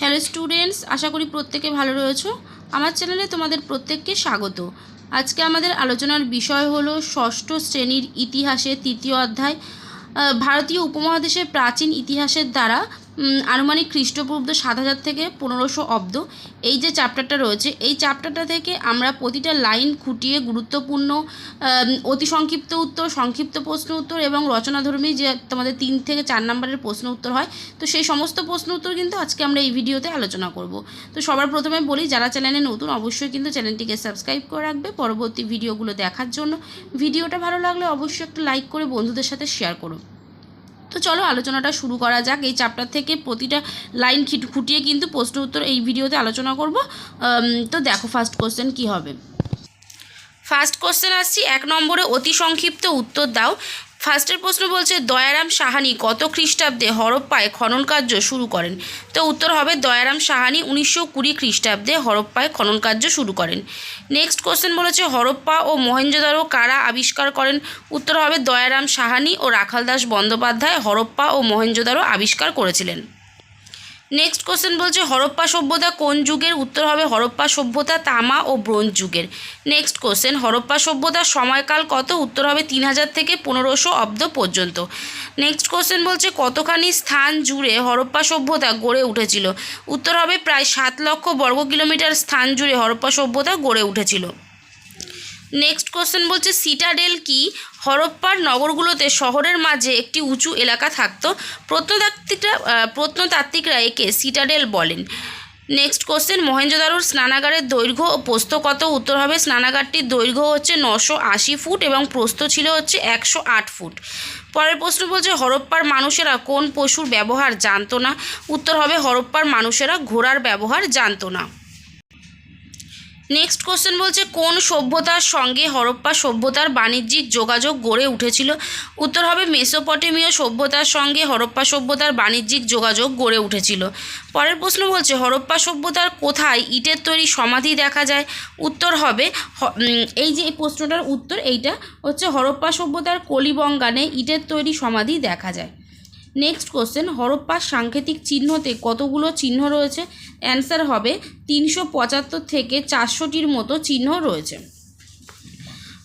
Hello students আশা করি প্রত্যেকে ভালো রয়েছো। আমার চ্যানেলে তোমাদের প্রত্যেককে স্বাগত। আজকে আমাদের আলোচনার বিষয় হলো ষষ্ঠ শ্রেণির ইতিহাসে তৃতীয় অধ্যায়। ভারতীয় উপমহাদেশের প্রাচীন ইতিহাসের দ্বারা আনুমানিক খ্রিস্টপূর্ব সাত হাজার থেকে পনেরোশো অব্দ। এই যে চ্যাপ্টারটা রয়েছে, এই চ্যাপ্টারটা থেকে আমরা প্রতিটা লাইন খুঁটিয়ে গুরুত্বপূর্ণ অতি সংক্ষিপ্ত উত্তর, সংক্ষিপ্ত প্রশ্ন উত্তর এবং রচনাধর্মী যে তোমাদের তিন থেকে চার নম্বরের প্রশ্ন উত্তর হয়। তো সেই সমস্ত প্রশ্ন উত্তর কিন্তু আজকে আমরা এই ভিডিওতে আলোচনা করব। তো সবার প্রথমে বলি, যারা চ্যানেলে নতুন, অবশ্যই কিন্তু চ্যানেলটিকে সাবস্ক্রাইব করে রাখবে পরবর্তী ভিডিওগুলো দেখার জন্য। ভিডিওটা ভালো লাগলে অবশ্যই একটা লাইক করে বন্ধুদের সাথে শেয়ার করো। তো চলো আলোচনাটা শুরু করা যাক। এই চ্যাপ্টার থেকে প্রতিটা লাইন খিট- খুঁটিয়ে কিন্তু প্রশ্ন উত্তর এই ভিডিওতে আলোচনা করব। তো দেখো ফার্স্ট কোশ্চেন কি হবে? ফার্স্ট কোশ্চেন আসছি, এক নম্বরে অতি সংক্ষিপ্ত উত্তর দাও। ফার্স্টের প্রশ্ন বলছে, দয়ারাম সাহানি কত খ্রিস্টাব্দে হরপ্পায় খননকার্য শুরু করেন? তো উত্তর হবে, দয়ারাম সাহানি উনিশশো কুড়ি খ্রিস্টাব্দে হরপ্পায় খননকার্য শুরু করেন। নেক্সট কোশ্চেন বলেছে, হরপ্পা ও মহেঞ্জোদারো কারা আবিষ্কার করেন? উত্তর হবে, দয়ারাম সাহানি ও রাখালদাস বন্দ্যোপাধ্যায় হরপ্পা ও মহেঞ্জোদারো আবিষ্কার করেছিলেন। নেক্সট কোশ্চেন বলছে, হরপ্পা সভ্যতা কোন যুগের? উত্তর হবে হরপ্পা সভ্যতা তামা ও ব্রোঞ্জ যুগের। নেক্সট কোশ্চেন হরপ্পা সভ্যতার সময়কাল কত? উত্তর হবে তিন হাজার থেকে পনেরোশো অব্দ পর্যন্ত। নেক্সট কোশ্চেন বলছে, কতখানি স্থান জুড়ে হরপ্পা সভ্যতা গড়ে উঠেছিল? উত্তর হবে প্রায় সাত লক্ষ বর্গ কিলোমিটার স্থান জুড়ে হরপ্পা সভ্যতা গড়ে উঠেছিল। নেক্সট কোশ্চেন বলছে সিটাডেল কি? হরপ্পার নগরগুলোতে শহরের মাঝে একটি উঁচু এলাকা থাকত। প্রত্নতাত্ত্বিকরা প্রত্নতাত্ত্বিকরা একে সিটাডেল বলেন। নেক্সট কোশ্চেন মহেঞ্জোদারোর স্নানাগারের দৈর্ঘ্য ও প্রস্থ কত? উত্তর হবে, স্নানাগারটির দৈর্ঘ্য হচ্ছে নশো আশি ফুট এবং প্রস্থ ছিল হচ্ছে একশো আট ফুট। পরের প্রশ্ন বলছে, হরপ্পার মানুষেরা কোন পশুর ব্যবহার জানতো না? উত্তর হবে, হরপ্পার মানুষেরা ঘোড়ার ব্যবহার জানতো না। নেক্সট কোশ্চেন বলছে, কোন সভ্যতার সঙ্গে হরপ্পা সভ্যতার বাণিজ্যিক যোগাযোগ গড়ে উঠেছিল? উত্তর হবে, মেসোপটেমীয় সভ্যতার সঙ্গে হরপ্পা সভ্যতার বাণিজ্যিক যোগাযোগ গড়ে উঠেছিল। পরের প্রশ্ন বলছে, হরপ্পা সভ্যতার কোথায় ইটের তৈরি সমাধি দেখা যায়? উত্তর হবে এই যে এই প্রশ্নটার উত্তর এইটা হচ্ছে, হরপ্পা সভ্যতার কলিবঙ্গানে ইটের তৈরি সমাধি দেখা যায়। নেক্সট কোশ্চেন হরপ্পার সাংকেতিক চিহ্নতে কতগুলো চিহ্ন রয়েছে? অ্যান্সার হবে তিনশো পঁচাত্তর থেকে চারশোটির মতো চিহ্ন রয়েছে।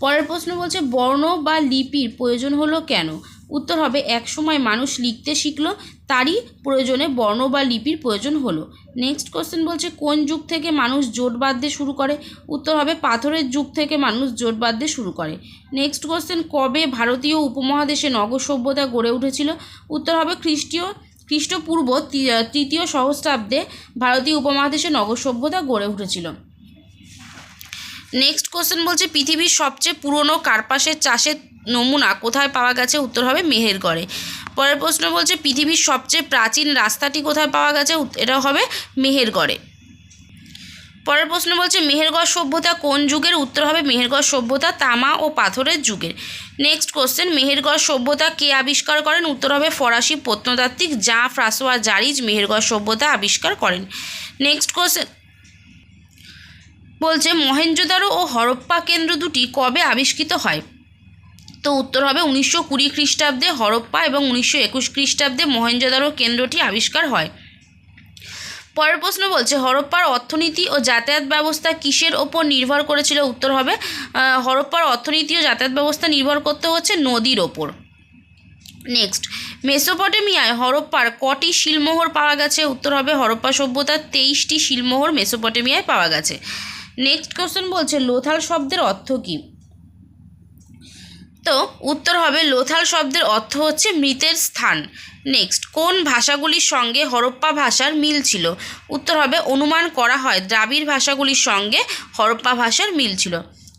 পরের প্রশ্ন বলছে, বর্ণ বা লিপির প্রয়োজন হলো কেন? উত্তর হবে এক সময় মানুষ লিখতে শিখলো তারই প্রয়োজনে বর্ণ বা লিপির প্রয়োজন হলো। নেক্সট কোশ্চেন বলছে, কোন যুগ থেকে মানুষ জোট বাঁধতে শুরু করে? উত্তর হবে, পাথরের যুগ থেকে মানুষ জোট বাঁধতে শুরু করে। নেক্সট কোশ্চেন কবে ভারতীয় উপমহাদেশে নগর সভ্যতা গড়ে উঠেছিল? উত্তর হবে, খ্রিস্টীয়, খ্রিস্টপূর্ব তৃতীয় সহস্রাব্দে ভারতীয় উপমহাদেশে নগর সভ্যতা গড়ে উঠেছিল। নেক্সট কোশ্চেন বলছে, পৃথিবীর সবচেয়ে পুরনো কার্পাসের চাষের নমুনা কোথায় পাওয়া গেছে? উত্তর হবে, মেহেরগড়ে। পরের প্রশ্ন বলছে, পৃথিবীর সবচেয়ে প্রাচীন রাস্তাটি কোথায় পাওয়া গেছে? এটা হবে মেহেরগড়ে। পরের প্রশ্ন বলছে, মেহেরগড় সভ্যতা কোন যুগের? উত্তর হবে মেহেরগড় সভ্যতা তামা ও পাথরের যুগের। নেক্সট কোশ্চেন মেহেরগড় সভ্যতা কে আবিষ্কার করেন? উত্তর হবে ফরাসি প্রত্নতাত্ত্বিক জা ফ্রাসোয়া জারিজ মেহেরগড় সভ্যতা আবিষ্কার করেন। নেক্সট কোশ্চেন বলছে মহেঞ্জোদারো ও হরপ্পা কেন্দ্র দুটি কবে আবিষ্কৃত হয়? তো উত্তর হবে উনিশশো কুড়ি খ্রিস্টাব্দে হরপ্পা এবং উনিশশো একুশ খ্রিস্টাব্দে মহেঞ্জোদারো কেন্দ্রটি আবিষ্কার হয়। পরের প্রশ্ন বলছে, হরপ্পার অর্থনীতি ও যাতায়াত ব্যবস্থা কিসের ওপর নির্ভর করেছিল? উত্তর হবে হরপ্পার অর্থনীতি ও যাতায়াত ব্যবস্থা নির্ভর করতে হচ্ছে নদীর ওপর। নেক্সট, মেসোপটেমিয়ায় হরপ্পার কটি শিলমোহর পাওয়া গেছে? উত্তর হবে, হরপ্পা সভ্যতার তেইশটি শিলমোহর মেসোপটেমিয়ায় পাওয়া গেছে। নেক্সট কোশ্চেন বলছে, লোথাল শব্দের অর্থ কী? তো উত্তর হবে লোথাল শব্দের অর্থ হচ্ছে মৃতের স্থান। নেক্সট কোন ভাষাগুলির সঙ্গে হরপ্পা ভাষার মিল ছিল? উত্তর হবে অনুমান করা হয়, দ্রাবিড় ভাষাগুলির সঙ্গে হরপ্পা ভাষার মিল ছিল।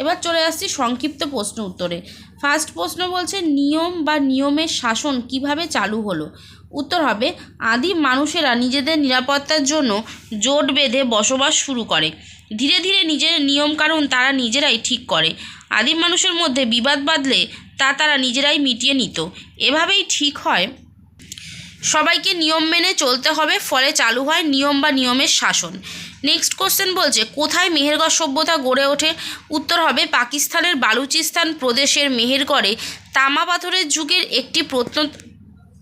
এবার চলে আসছি সংক্ষিপ্ত প্রশ্ন উত্তরে। ফার্স্ট প্রশ্ন বলছে, নিয়ম বা নিয়মের শাসন কীভাবে চালু হলো? উত্তর হবে, আদিম মানুষেরা নিজেদের নিরাপত্তার জন্য জোট বেঁধে বসবাস শুরু করে। ধীরে ধীরে নিজের নিয়মকানুন তারা নিজেরাই ঠিক করে। আদিম মানুষের মধ্যে বিবাদ বাঁধলে তা তারা নিজেরাই মিটিয়ে নিত। এভাবেই ঠিক হয়। সবাইকে নিয়ম মেনে চলতে হবে, ফলে চালু হয় নিয়ম বা নিয়মের শাসন। নেক্সট কোশ্চেন বলছে, কোথায় মেহেরগড় সভ্যতা গড়ে ওঠে? উত্তর হবে, পাকিস্তানের বালুচিস্তান প্রদেশের মেহেরগড়ে তামা পাথরের যুগের একটি প্রত্ন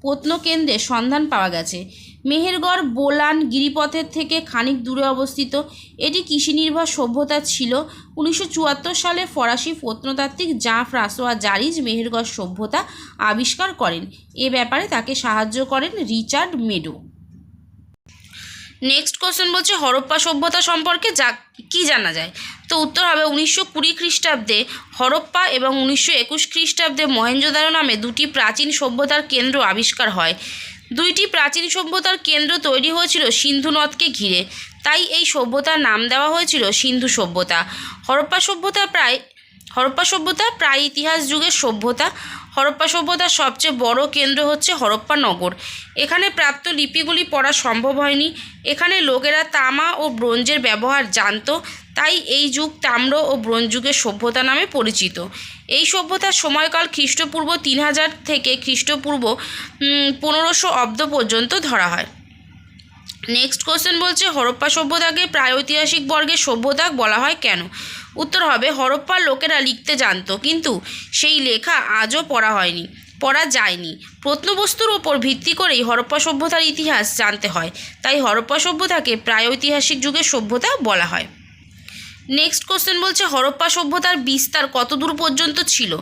প্রত্নকেন্দ্রের সন্ধান পাওয়া গেছে। মেহেরগড়, বোলান, গিরিপথের থেকে খানিক দূরে অবস্থিত। এটি কৃষিনির্ভর সভ্যতা ছিল। উনিশশো চুয়াত্তর সালে ফরাসি প্রত্নতাত্ত্বিক জাঁ ফ্রাসোয়া জারিজ মেহেরগড় সভ্যতা আবিষ্কার করেন। এ ব্যাপারে তাকে সাহায্য করেন রিচার্ড মেডো। নেক্সট কোশ্চেন বলছে, হরপ্পা সভ্যতা সম্পর্কে যা, কি জানা যায়? তো উত্তর হবে উনিশশো কুড়ি খ্রিস্টাব্দে হরপ্পা এবং উনিশশো একুশ খ্রিস্টাব্দে মহেঞ্জোদারো নামে দুটি প্রাচীন সভ্যতার কেন্দ্র আবিষ্কার হয়। দুইটি প্রাচীন সভ্যতার কেন্দ্র তৈরি হয়েছিল সিন্ধু নদকে ঘিরে। তাই এই সভ্যতার নাম দেওয়া হয়েছিল সিন্ধু সভ্যতা। হরপ্পা সভ্যতা প্রায় হরপ্পা সভ্যতা প্রায় ইতিহাস যুগের সভ্যতা। হরপ্পা সভ্যতার সবচেয়ে বড় কেন্দ্র হচ্ছে হরপ্পা নগর। এখানে প্রাপ্ত লিপিগুলি পড়া সম্ভব হয়নি। এখানে লোকেরা তামা ও ব্রোঞ্জের ব্যবহার জানত। তাই এই যুগ তাম্র ও ব্রোঞ্জ যুগের সভ্যতা নামে পরিচিত। এই সভ্যতার সময়কাল খ্রিস্টপূর্ব তিন হাজার থেকে খ্রিস্টপূর্ব পনেরোশো অব্দ পর্যন্ত ধরা হয়। নেক্সট কোশ্চেন বলছে, হরপ্পা সভ্যতাকে প্রাগৈতিহাসিক বর্গের সভ্যতা বলা হয় কেন? উত্তর হবে, হরপ্পার লোকেরা লিখতে জানতো, কিন্তু সেই লেখা আজও পড়া হয়নি, পড়া যায়নি। প্রত্নবস্তুর ওপর ভিত্তি করেই হরপ্পা সভ্যতার ইতিহাস জানতে হয়, তাই হরপ্পা সভ্যতাকে প্রাগৈতিহাসিক যুগের সভ্যতা বলা হয়। নেক্সট কোশ্চেন বলছে, হরপ্পা সভ্যতার বিস্তার কত দূর পর্যন্ত ছিল?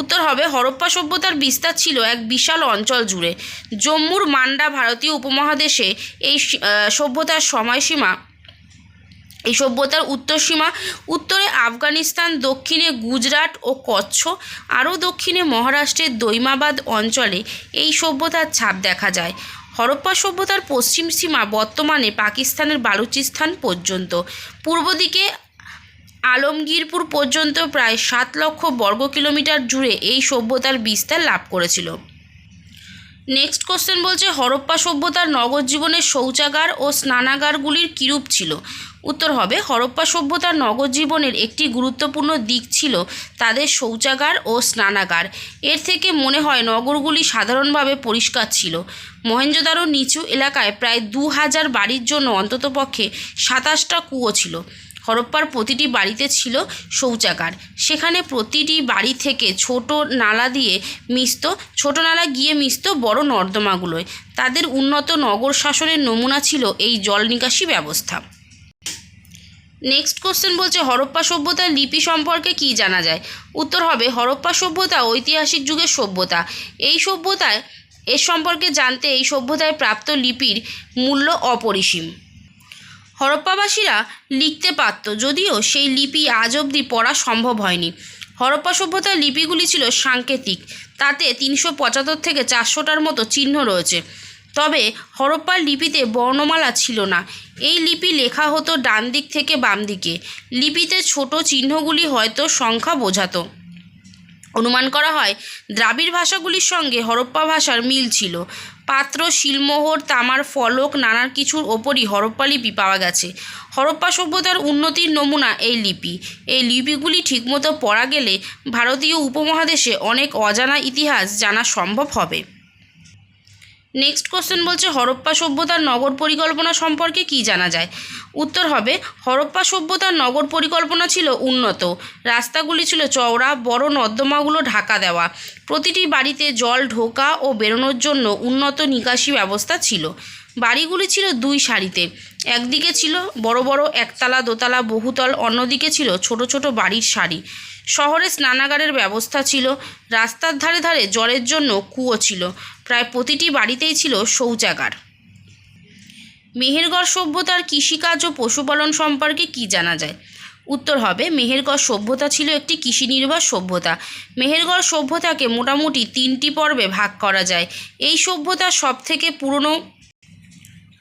উত্তর হবে, হরপ্পা সভ্যতার বিস্তার ছিল এক বিশাল অঞ্চল জুড়ে। জম্মুর মান্ডা ভারতীয় উপমহাদেশে এই সভ্যতার সময়সীমা, এই সভ্যতার উত্তর সীমা, উত্তরে আফগানিস্তান, দক্ষিণে গুজরাট ও কচ্ছ, আরও দক্ষিণে মহারাষ্ট্রের দৈমাবাদ অঞ্চলে এই সভ্যতার ছাপ দেখা যায়। হরপ্পা সভ্যতার পশ্চিম সীমা বর্তমানে পাকিস্তানের বালুচিস্তান পর্যন্ত। পূর্ব দিকে আলমগীরপুর পর্যন্ত প্রায় সাত লক্ষ বর্গ কিলোমিটার জুড়ে এই সভ্যতার বিস্তার লাভ করেছিল। নেক্সট কোশ্চেন বলছে, হরপ্পা সভ্যতার নগর জীবনের শৌচাগার ও স্নানাগারগুলির কিরূপ ছিল? উত্তর হবে, হরপ্পা সভ্যতার নগর জীবনের একটি গুরুত্বপূর্ণ দিক ছিল তাদের শৌচাগার ও স্নানাগার। এর থেকে মনে হয় নগরগুলি সাধারণভাবে পরিষ্কার ছিল। মহেঞ্জোদারো নিচু এলাকায় প্রায় দু হাজার বাড়ির জন্য অন্ততপক্ষে সাতাশটা কুয়ো ছিল। হরপ্পার প্রতিটি বাড়িতে ছিল শৌচাগার। সেখানে প্রতিটি বাড়ি থেকে ছোট নালা দিয়ে মিশত, ছোট নালা গিয়ে মিশত বড় নর্দমাগুলোয়। তাদের উন্নত নগর শাসনের নমুনা ছিল এই জল নিকাশি ব্যবস্থা। নেক্সট কোশ্চেন বলছে, হরপ্পা সভ্যতার লিপি সম্পর্কে কি জানা যায়? উত্তর হবে, হরপ্পা সভ্যতা ঐতিহাসিক যুগের সভ্যতা। এই সভ্যতায়, এর সম্পর্কে জানতে এই সভ্যতায় প্রাপ্ত লিপির মূল্য অপরিসীম। হরপ্পাবাসীরা লিখতে পারত, যদিও সেই লিপি আজ অবধি পড়া সম্ভব হয়নি। হরপ্পা সভ্যতার লিপিগুলি ছিল সাংকেতিক, তাতে তিনশো পঁচাত্তর থেকে চারশোটার মতো চিহ্ন রয়েছে। তবে হরপ্পার লিপিতে বর্ণমালা ছিল না। এই লিপি লেখা হতো ডান দিক থেকে বাম দিকে লিপিতে ছোট চিহ্নগুলি হয়তো সংখ্যা বোঝাতো। অনুমান করা হয়, দ্রাবিড় ভাষাগুলির সঙ্গে হরপ্পা ভাষার মিল ছিল। পাত্র, শিলমোহর, তামার, ফলক, নানার কিছুর ওপরই হরপ্পা লিপি পাওয়া গেছে। হরপ্পা সভ্যতার উন্নতির নমুনা এই লিপি। এই লিপিগুলি ঠিকমতো পড়া গেলে ভারতীয় উপমহাদেশে অনেক অজানা ইতিহাস জানা সম্ভব হবে। নেক্সট কোশ্চেন বলছে, হরপ্পা সভ্যতার নগর পরিকল্পনা সম্পর্কে কি জানা যায়? উত্তর হবে, হরপ্পা সভ্যতার নগর পরিকল্পনা ছিল উন্নত। রাস্তাগুলি ছিল চওড়া, বড় নর্দমাগুলো ঢাকা দেওয়া। প্রতিটি বাড়িতে জল ঢোকা ও বেরোনোর জন্য উন্নত নিকাশি ব্যবস্থা ছিল। বাড়িগুলি ছিল দুই সারিতে। একদিকে ছিল বড় বড় একতলা, দোতলা, বহুতল, অন্যদিকে ছিল ছোট ছোট বাড়ির সারি। শহরে স্নানাগারের ব্যবস্থা ছিল। রাস্তার ধারে ধারে জলের জন্য কুয়ো ছিল। প্রায় প্রতিটি বাড়িতেই ছিল শৌচাগার। মেহেরগড় সভ্যতার কৃষিকাজ ও পশুপালন সম্পর্কে কি জানা যায়? উত্তর হবে, মেহেরগড় সভ্যতা ছিল একটি কৃষি নির্ভর সভ্যতা। মেহেরগড় সভ্যতাকে মোটামুটি তিনটি পর্বে ভাগ করা যায়। এই সভ্যতার সবথেকে পুরনো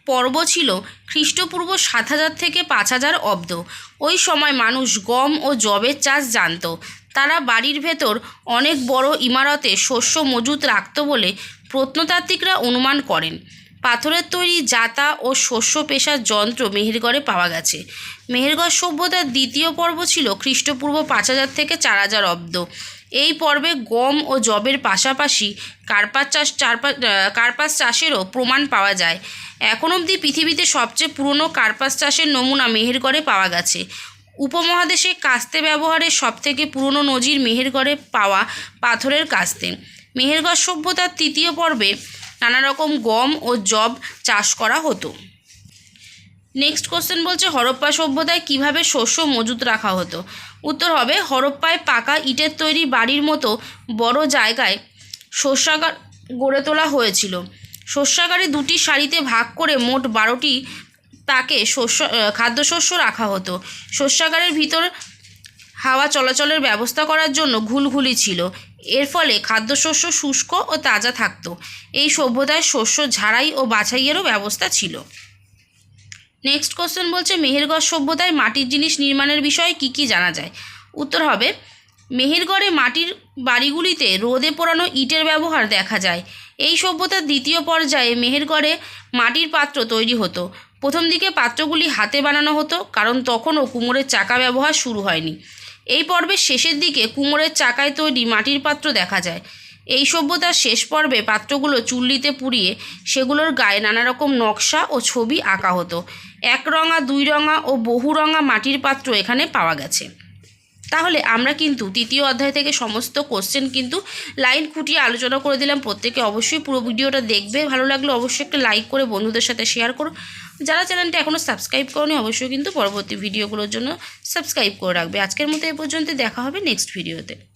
পর্ব ছিল খ্রিস্টপূর্ব সাত হাজার থেকে পাঁচ হাজার অব্দ। ওই সময় মানুষ গম ও যবের চাষ জানত। তারা বাড়ির ভেতর অনেক বড় ইমারতে শস্য মজুত রাখত বলে প্রত্নতাত্ত্বিকরা অনুমান করেন। পাথরের তৈরি জাতা ও শস্য পেশার যন্ত্র মেহেরগড়ে পাওয়া গেছে। মেহেরগড় সভ্যতার দ্বিতীয় পর্ব ছিল খ্রিস্টপূর্ব পাঁচ হাজার থেকে চার হাজার অব্দ। এই পর্বে গম ও যবের পাশাপাশি কার্পাস চাষ, চারপা কার্পাস চাষেরও প্রমাণ পাওয়া যায়। এখন অবধি পৃথিবীতে সবচেয়ে পুরনো কার্পাস চাষের নমুনা মেহেরগড়ে পাওয়া গেছে। উপমহাদেশে কাস্তে ব্যবহারের সবথেকে পুরনো নজির মেহেরগড়ে পাওয়া পাথরের কাস্তে। মেহেরগড় সভ্যতার তৃতীয় পর্বে নানা রকম গম ও জব চাষ করা হতো। নেক্সট কোশ্চেন বলছে, হরপ্পা সভ্যতায় কীভাবে শস্য মজুত রাখা হতো? উত্তর হবে, হরপ্পায় পাকা ইটের তৈরি বাড়ির মতো বড় জায়গায় শস্যাগার গড়ে তোলা হয়েছিল। শস্যাগারে দুটি সারিতে ভাগ করে মোট বারোটি তাকে শস্য খাদ্যশস্য রাখা হতো। শস্যাগারের ভিতর হাওয়া চলাচলের ব্যবস্থা করার জন্য ঘুলঘুলি ছিল। এর ফলে খাদ্যশস্য শুষ্ক ও তাজা থাকতো। এই সভ্যতায় শস্য ঝাড়াই ও বাছাইয়েরও ব্যবস্থা ছিল। নেক্সট কোশ্চেন বলছে, মেহেরগড় সভ্যতায় মাটির জিনিস নির্মাণের বিষয়ে কি কি জানা যায়? উত্তর হবে, মেহেরগড়ে মাটির বাড়িগুলিতে রোদে পোড়ানো ইটের ব্যবহার দেখা যায়। এই সভ্যতার দ্বিতীয় পর্যায়ে মেহেরগড়ে মাটির পাত্র তৈরি হতো। প্রথম দিকে পাত্রগুলি হাতে বানানো হতো, কারণ তখনও কুমোরের চাকা ব্যবহার শুরু হয়নি। এই পর্বের শেষের দিকে কুমোরের চাকায় তৈরি মাটির পাত্র দেখা যায়। এই সভ্যতার শেষ পর্বে পাত্রগুলো চুল্লিতে পুড়িয়ে সেগুলোর গায়ে নানা রকম নকশা ও ছবি আঁকা হতো। এক রঙা, দুই রঙা ও বহু রঙা মাটির পাত্র এখানে পাওয়া গেছে। তাহলে আমরা কিন্তু তৃতীয় অধ্যায় থেকে সমস্ত কোশ্চেন কিন্তু লাইন খুঁটিয়ে আলোচনা করে দিলাম। প্রত্যেকে অবশ্যই পুরো ভিডিওটা দেখবে। ভালো লাগলে অবশ্যই একটা লাইক করে বন্ধুদের সাথে শেয়ার করো। যারা চ্যানেলটা এখনও সাবস্ক্রাইব করনি, অবশ্যই কিন্তু পরবর্তী ভিডিওগুলোর জন্য সাবস্ক্রাইব করে রাখবে। আজকের মতো এ পর্যন্ত দেখা হবে নেক্সট ভিডিওতে